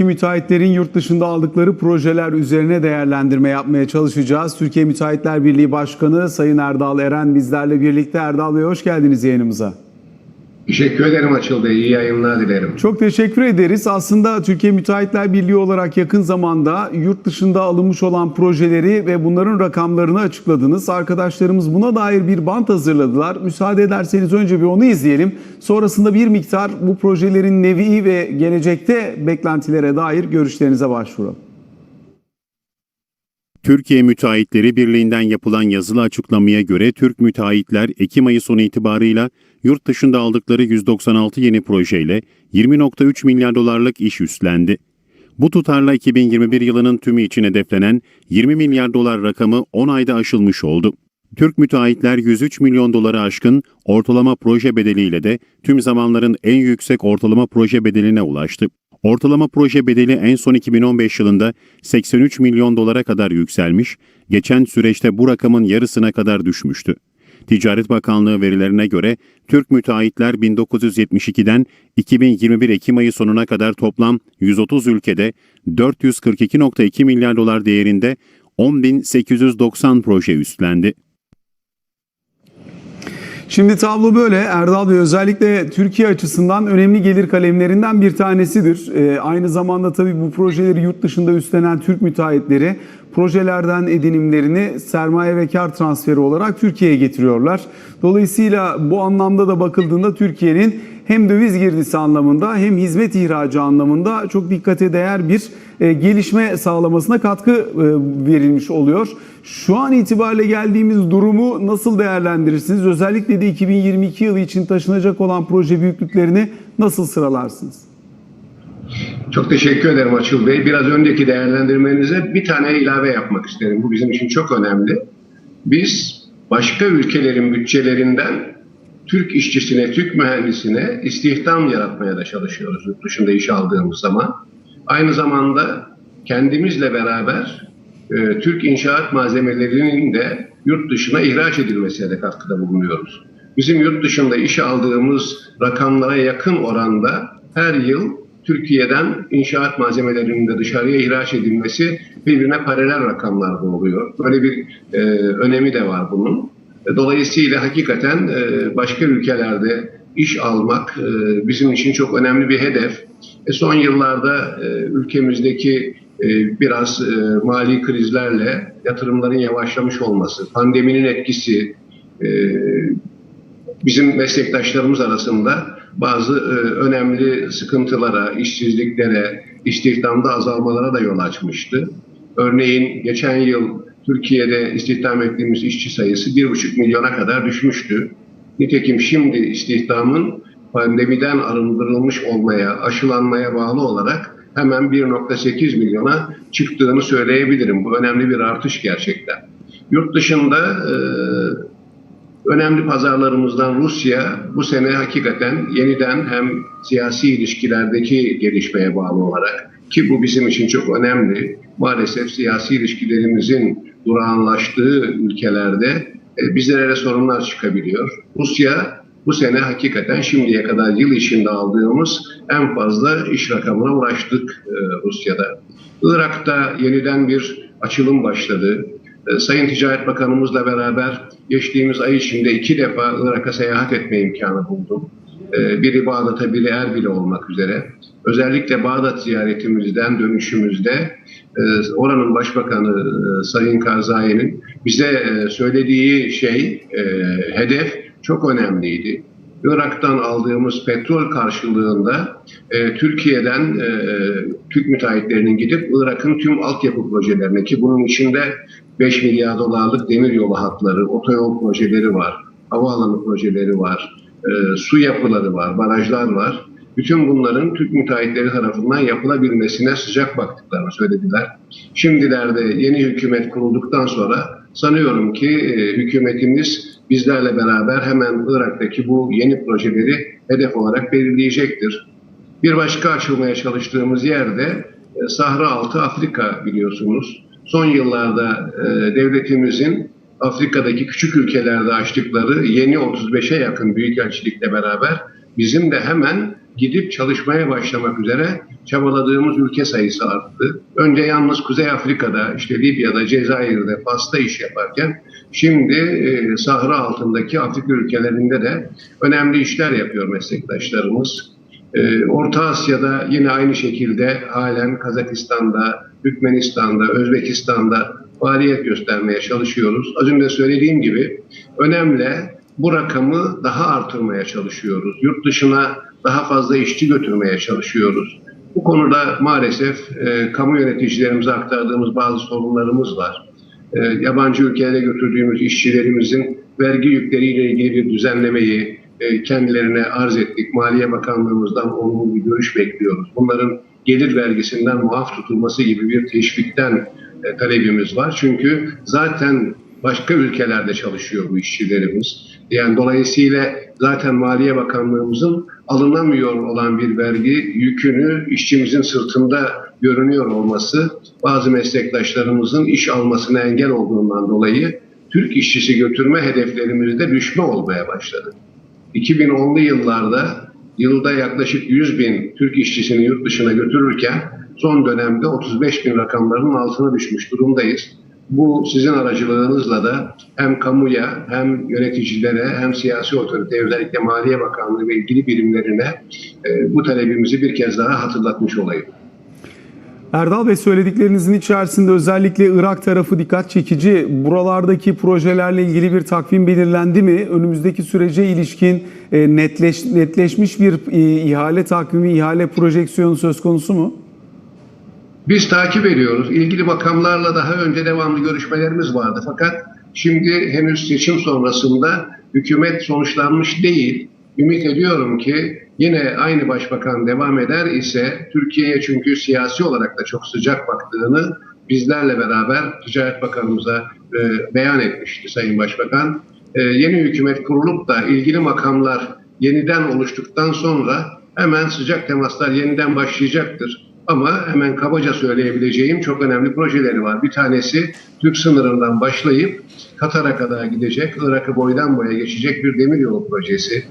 Türkiye'deki müteahhitlerin yurt dışında aldıkları projeler üzerine değerlendirme yapmaya çalışacağız. Türkiye Müteahhitler Birliği Başkanı Sayın Erdal Eren bizlerle birlikte. Erdal Bey hoş geldiniz yayınımıza. Teşekkür ederim Açıl İyi yayınlar dilerim. Çok teşekkür ederiz. Aslında Türkiye Müteahhitler Birliği olarak yakın zamanda yurt dışında alınmış olan projeleri ve bunların rakamlarını açıkladınız. Arkadaşlarımız buna dair bir bant hazırladılar. Müsaade ederseniz önce bir onu izleyelim. Sonrasında bir miktar bu projelerin nevi ve gelecekte beklentilere dair görüşlerinize başvuralım. Türkiye Müteahhitleri Birliği'nden yapılan yazılı açıklamaya göre Türk müteahhitler Ekim ayı sonu itibarıyla yurt dışında aldıkları 196 yeni projeyle 20.3 milyar dolarlık iş üstlendi. Bu tutarla 2021 yılının tümü için hedeflenen 20 milyar dolar rakamı 10 ayda aşılmış oldu. Türk müteahhitler 103 milyon doları aşkın ortalama proje bedeliyle de tüm zamanların en yüksek ortalama proje bedeline ulaştı. Ortalama proje bedeli en son 2015 yılında 83 milyon dolara kadar yükselmiş, geçen süreçte bu rakamın yarısına kadar düşmüştü. Ticaret Bakanlığı verilerine göre Türk müteahhitler 1972'den 2021 Ekim ayı sonuna kadar toplam 130 ülkede 442.2 milyar dolar değerinde 10.890 proje üstlendi. Şimdi tablo böyle. Erdal Bey özellikle Türkiye açısından önemli gelir kalemlerinden bir tanesidir. Ee, aynı zamanda tabii bu projeleri yurt dışında üstlenen Türk müteahhitleri projelerden edinimlerini sermaye ve kar transferi olarak Türkiye'ye getiriyorlar. Dolayısıyla bu anlamda da bakıldığında Türkiye'nin hem döviz girdisi anlamında hem hizmet ihracı anlamında çok dikkate değer bir e, gelişme sağlamasına katkı e, verilmiş oluyor. Şu an itibariyle geldiğimiz durumu nasıl değerlendirirsiniz? Özellikle de 2022 yılı için taşınacak olan proje büyüklüklerini nasıl sıralarsınız? Çok teşekkür ederim Açıl Bey. Biraz önceki değerlendirmenize bir tane ilave yapmak isterim. Bu bizim için çok önemli. Biz başka ülkelerin bütçelerinden Türk işçisine, Türk mühendisine istihdam yaratmaya da çalışıyoruz yurt dışında iş aldığımız zaman. Aynı zamanda kendimizle beraber e, Türk inşaat malzemelerinin de yurt dışına ihraç edilmesine de katkıda bulunuyoruz. Bizim yurt dışında iş aldığımız rakamlara yakın oranda her yıl Türkiye'den inşaat malzemelerinin de dışarıya ihraç edilmesi birbirine paralel rakamlarda oluyor. Böyle bir e, önemi de var bunun. Dolayısıyla hakikaten e, başka ülkelerde iş almak e, bizim için çok önemli bir hedef. E, son yıllarda ülkemizdeki biraz mali krizlerle yatırımların yavaşlamış olması, pandeminin etkisi, bizim meslektaşlarımız arasında bazı önemli sıkıntılara, işsizliklere, istihdamda azalmalara da yol açmıştı. Örneğin geçen yıl Türkiye'de istihdam ettiğimiz işçi sayısı 1,5 milyona kadar düşmüştü. Nitekim şimdi istihdamın pandemiden arındırılmış olmaya, aşılanmaya bağlı olarak hemen 1.8 milyona çıktığını söyleyebilirim. Bu önemli bir artış gerçekten. Yurt dışında e, önemli pazarlarımızdan Rusya bu sene hakikaten yeniden hem siyasi ilişkilerdeki gelişmeye bağlı olarak ki bu bizim için çok önemli. Maalesef siyasi ilişkilerimizin durağanlaştığı ülkelerde e, bizlere sorunlar çıkabiliyor. Rusya bu sene hakikaten şimdiye kadar yıl içinde aldığımız en fazla iş rakamına ulaştık e, Rusya'da. Irak'ta yeniden bir açılım başladı. E, Sayın Ticaret Bakanımızla beraber geçtiğimiz ay içinde iki defa Irak'a seyahat etme imkanı buldum. E, Biri Bağdat'a, biri Erbil'e olmak üzere. Özellikle Bağdat ziyaretimizden dönüşümüzde e, oranın Başbakanı Sayın Karzai'nin bize söylediği şey, hedef çok önemliydi. Irak'tan aldığımız petrol karşılığında e, Türkiye'den e, Türk müteahhitlerinin gidip Irak'ın tüm altyapı projelerine ki bunun içinde 5 milyar dolarlık demiryolu hatları, otoyol projeleri var, havaalanı projeleri var, e, su yapıları var, barajlar var. Bütün bunların Türk müteahhitleri tarafından yapılabilmesine sıcak baktıklarını söylediler. Şimdilerde yeni hükümet kurulduktan sonra sanıyorum ki e, hükümetimiz bizlerle beraber hemen Irak'taki bu yeni projeleri hedef olarak belirleyecektir. Bir başka açılmaya çalıştığımız yerde e, Sahra Altı Afrika biliyorsunuz. Son yıllarda e, devletimizin Afrika'daki küçük ülkelerde açtıkları yeni 35'e yakın büyükelçilikle beraber bizim de hemen gidip çalışmaya başlamak üzere çabaladığımız ülke sayısı arttı. Önce yalnız Kuzey Afrika'da, işte Libya'da, Cezayir'de, Fas'ta iş yaparken şimdi e, Sahra altındaki Afrika ülkelerinde de önemli işler yapıyor meslektaşlarımız. Ee, Orta Asya'da yine aynı şekilde halen Kazakistan'da, Türkmenistan'da, Özbekistan'da faaliyet göstermeye çalışıyoruz. Az önce söylediğim gibi önemli bu rakamı daha artırmaya çalışıyoruz. Yurt dışına daha fazla işçi götürmeye çalışıyoruz. Bu konuda maalesef e, kamu yöneticilerimize aktardığımız bazı sorunlarımız var. E, yabancı ülkelere götürdüğümüz işçilerimizin vergi yükleriyle ilgili bir düzenlemeyi e, kendilerine arz ettik. Maliye Bakanlığımızdan olumlu bir görüş bekliyoruz. Bunların gelir vergisinden muaf tutulması gibi bir teşvikten e, talebimiz var. Çünkü zaten başka ülkelerde çalışıyor bu işçilerimiz. Yani dolayısıyla zaten Maliye Bakanlığımızın alınamıyor olan bir vergi yükünü işçimizin sırtında görünüyor olması bazı meslektaşlarımızın iş almasına engel olduğundan dolayı Türk işçisi götürme hedeflerimizde düşme olmaya başladı. 2010'lu yıllarda yılda yaklaşık 100 bin Türk işçisini yurt dışına götürürken son dönemde 35 bin rakamlarının altına düşmüş durumdayız. Bu sizin aracılığınızla da hem kamuya hem yöneticilere hem siyasi otorite özellikle Maliye Bakanlığı ve ilgili birimlerine e, bu talebimizi bir kez daha hatırlatmış olayım. Erdal Bey söylediklerinizin içerisinde özellikle Irak tarafı dikkat çekici. Buralardaki projelerle ilgili bir takvim belirlendi mi? Önümüzdeki sürece ilişkin e, netleş, netleşmiş bir e, ihale takvimi, ihale projeksiyonu söz konusu mu? Biz takip ediyoruz. İlgili makamlarla daha önce devamlı görüşmelerimiz vardı. Fakat şimdi henüz seçim sonrasında hükümet sonuçlanmış değil. Ümit ediyorum ki yine aynı başbakan devam eder ise Türkiye'ye çünkü siyasi olarak da çok sıcak baktığını bizlerle beraber Ticaret Bakanımıza e, beyan etmişti Sayın Başbakan. E, yeni hükümet kurulup da ilgili makamlar yeniden oluştuktan sonra hemen sıcak temaslar yeniden başlayacaktır. Ama hemen kabaca söyleyebileceğim çok önemli projeleri var. Bir tanesi Türk sınırından başlayıp Katar'a kadar gidecek, Irak'ı boydan boya geçecek bir demiryolu projesi.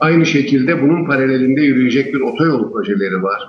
Aynı şekilde bunun paralelinde yürüyecek bir otoyolu projeleri var.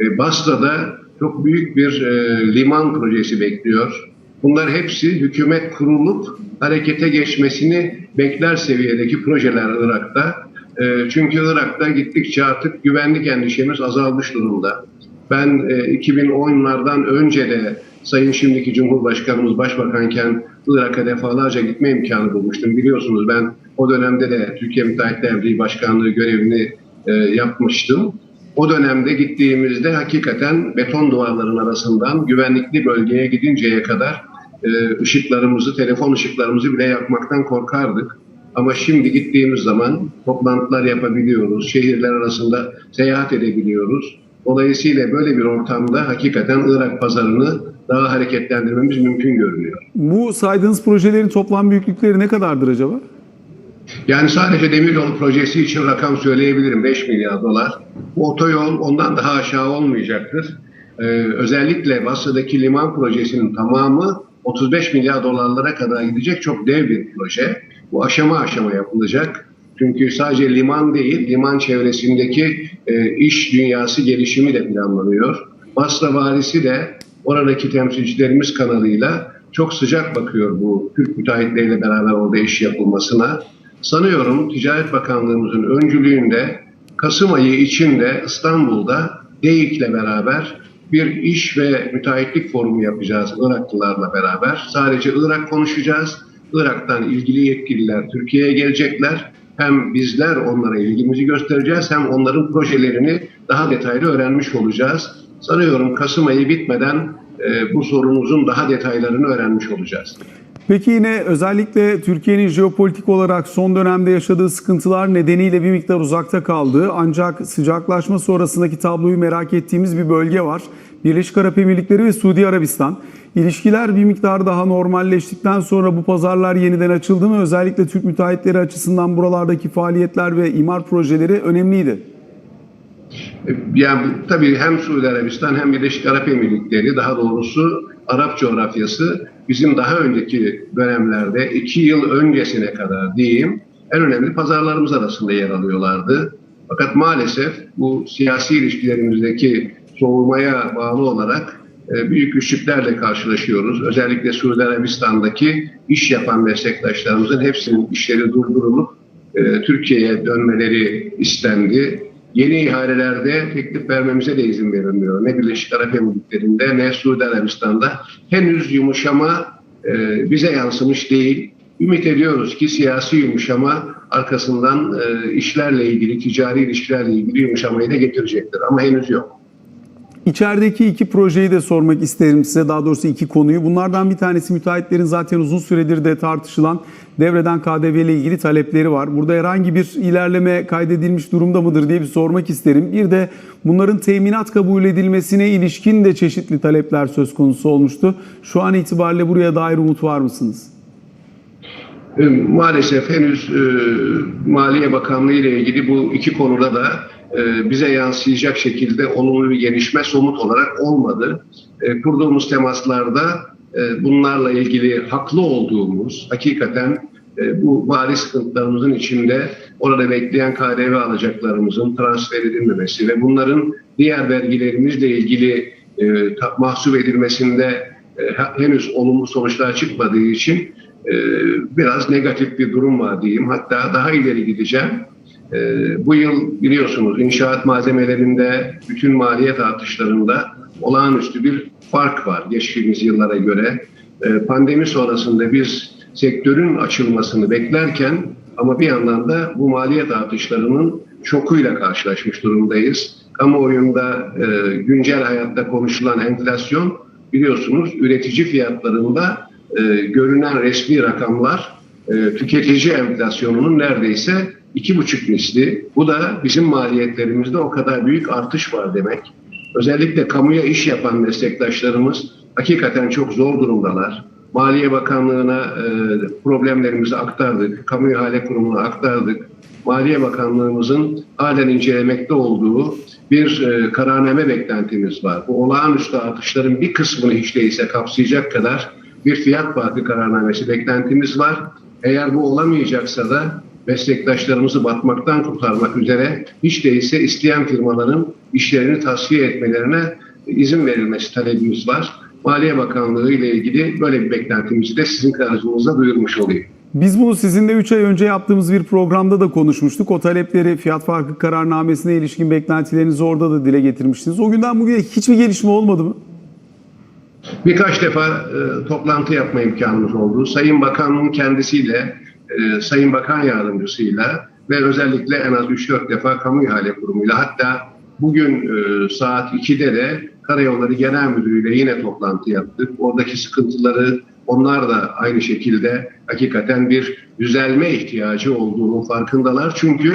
E, Basra'da çok büyük bir e, liman projesi bekliyor. Bunlar hepsi hükümet kurulup harekete geçmesini bekler seviyedeki projeler Irak'ta. E, çünkü Irak'ta gittikçe artık güvenlik endişemiz azalmış durumda. Ben e, 2010'lardan önce de Sayın şimdiki Cumhurbaşkanımız Başbakanken Irak'a defalarca gitme imkanı bulmuştum. Biliyorsunuz ben o dönemde de Türkiye Müteahhitler Birliği Başkanlığı görevini e, yapmıştım. O dönemde gittiğimizde hakikaten beton duvarların arasından güvenlikli bölgeye gidinceye kadar e, ışıklarımızı, telefon ışıklarımızı bile yakmaktan korkardık. Ama şimdi gittiğimiz zaman toplantılar yapabiliyoruz, şehirler arasında seyahat edebiliyoruz. Dolayısıyla böyle bir ortamda hakikaten Irak pazarını daha hareketlendirmemiz mümkün görünüyor. Bu saydığınız projelerin toplam büyüklükleri ne kadardır acaba? Yani sadece demiryolu projesi için rakam söyleyebilirim 5 milyar dolar. Bu otoyol ondan daha aşağı olmayacaktır. Ee, özellikle Basra'daki liman projesinin tamamı 35 milyar dolarlara kadar gidecek çok dev bir proje. Bu aşama aşama yapılacak. Çünkü sadece liman değil, liman çevresindeki e, iş dünyası gelişimi de planlanıyor. Basra valisi de oradaki temsilcilerimiz kanalıyla çok sıcak bakıyor bu Türk müteahhitleriyle beraber orada iş yapılmasına. Sanıyorum Ticaret Bakanlığımızın öncülüğünde Kasım ayı içinde İstanbul'da DEİK'le beraber bir iş ve müteahhitlik forumu yapacağız Iraklılarla beraber. Sadece Irak konuşacağız. Irak'tan ilgili yetkililer Türkiye'ye gelecekler. Hem bizler onlara ilgimizi göstereceğiz hem onların projelerini daha detaylı öğrenmiş olacağız. Sanıyorum Kasım ayı bitmeden e, bu sorunumuzun daha detaylarını öğrenmiş olacağız. Peki yine özellikle Türkiye'nin jeopolitik olarak son dönemde yaşadığı sıkıntılar nedeniyle bir miktar uzakta kaldığı ancak sıcaklaşma sonrasındaki tabloyu merak ettiğimiz bir bölge var. Birleşik Arap Emirlikleri ve Suudi Arabistan. İlişkiler bir miktar daha normalleştikten sonra bu pazarlar yeniden açıldı mı? Özellikle Türk müteahhitleri açısından buralardaki faaliyetler ve imar projeleri önemliydi. Yani tabii hem Suudi Arabistan hem Birleşik Arap Emirlikleri daha doğrusu Arap coğrafyası bizim daha önceki dönemlerde iki yıl öncesine kadar diyeyim en önemli pazarlarımız arasında yer alıyorlardı. Fakat maalesef bu siyasi ilişkilerimizdeki soğumaya bağlı olarak e, büyük güçlüklerle karşılaşıyoruz. Özellikle Suudi Arabistan'daki iş yapan meslektaşlarımızın hepsinin işleri durdurulup e, Türkiye'ye dönmeleri istendi. Yeni ihalelerde teklif vermemize de izin verilmiyor. Ne Birleşik Arap Emirlikleri'nde ne Suudi Arabistan'da henüz yumuşama e, bize yansımış değil. Ümit ediyoruz ki siyasi yumuşama arkasından e, işlerle ilgili, ticari ilişkilerle ilgili yumuşamayı da getirecektir. Ama henüz yok. İçerideki iki projeyi de sormak isterim size. Daha doğrusu iki konuyu. Bunlardan bir tanesi müteahhitlerin zaten uzun süredir de tartışılan devreden KDV ile ilgili talepleri var. Burada herhangi bir ilerleme kaydedilmiş durumda mıdır diye bir sormak isterim. Bir de bunların teminat kabul edilmesine ilişkin de çeşitli talepler söz konusu olmuştu. Şu an itibariyle buraya dair umut var mısınız? Maalesef henüz e, Maliye Bakanlığı ile ilgili bu iki konuda da e, bize yansıyacak şekilde olumlu bir gelişme somut olarak olmadı. E, kurduğumuz temaslarda e, bunlarla ilgili haklı olduğumuz, hakikaten bu mali sıkıntılarımızın içinde orada bekleyen KDV alacaklarımızın transfer edilmemesi ve bunların diğer vergilerimizle ilgili e, mahsup edilmesinde henüz olumlu sonuçlar çıkmadığı için biraz negatif bir durum var diyeyim. Hatta daha ileri gideceğim. E, bu yıl biliyorsunuz inşaat malzemelerinde bütün maliyet artışlarında olağanüstü bir fark var geçtiğimiz yıllara göre. E, pandemi sonrasında biz sektörün açılmasını beklerken ama bir yandan da bu maliyet artışlarının şokuyla karşılaşmış durumdayız. Kamuoyunda e, güncel hayatta konuşulan enflasyon biliyorsunuz üretici fiyatlarında e, görünen resmi rakamlar e, tüketici enflasyonunun neredeyse iki buçuk misli. Bu da bizim maliyetlerimizde o kadar büyük artış var demek. Özellikle kamuya iş yapan meslektaşlarımız hakikaten çok zor durumdalar. Maliye Bakanlığı'na e, problemlerimizi aktardık, Kamu İhale Kurumu'na aktardık. Maliye Bakanlığımızın halen incelemekte olduğu bir e, kararname beklentimiz var. Bu olağanüstü artışların bir kısmını hiç değilse kapsayacak kadar bir fiyat farkı kararnamesi beklentimiz var. Eğer bu olamayacaksa da meslektaşlarımızı batmaktan kurtarmak üzere hiç değilse isteyen firmaların işlerini tasfiye etmelerine izin verilmesi talebimiz var. Maliye Bakanlığı ile ilgili böyle bir beklentimizi de sizin karşınızda duyurmuş olayım. Biz bunu sizinle 3 ay önce yaptığımız bir programda da konuşmuştuk. O talepleri fiyat farkı kararnamesine ilişkin beklentilerinizi orada da dile getirmiştiniz. O günden bugüne hiçbir gelişme olmadı mı? Birkaç defa e, toplantı yapma imkanımız oldu. Sayın Bakan'ın kendisiyle, e, Sayın Bakan Yardımcısıyla ve özellikle en az 3-4 defa Kamu İhale Kurumu'yla hatta bugün e, saat 2'de de Karayolları Genel Müdürü ile yine toplantı yaptık. Oradaki sıkıntıları onlar da aynı şekilde hakikaten bir düzelme ihtiyacı olduğunun farkındalar. Çünkü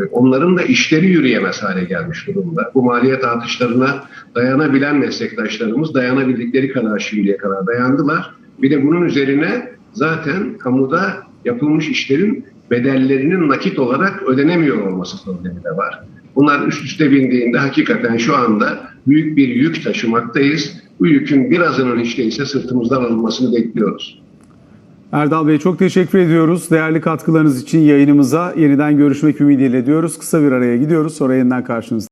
e, onların da işleri yürüyemez hale gelmiş durumda. Bu maliyet artışlarına dayanabilen meslektaşlarımız dayanabildikleri kadar şimdiye kadar dayandılar. Bir de bunun üzerine zaten kamuda yapılmış işlerin bedellerinin nakit olarak ödenemiyor olması problemi de var. Bunlar üst üste bindiğinde hakikaten şu anda büyük bir yük taşımaktayız. Bu yükün birazının hiç değilse sırtımızdan alınmasını bekliyoruz. Erdal Bey çok teşekkür ediyoruz. Değerli katkılarınız için yayınımıza yeniden görüşmek ümidiyle diyoruz. Kısa bir araya gidiyoruz. Sonra yeniden karşınızda.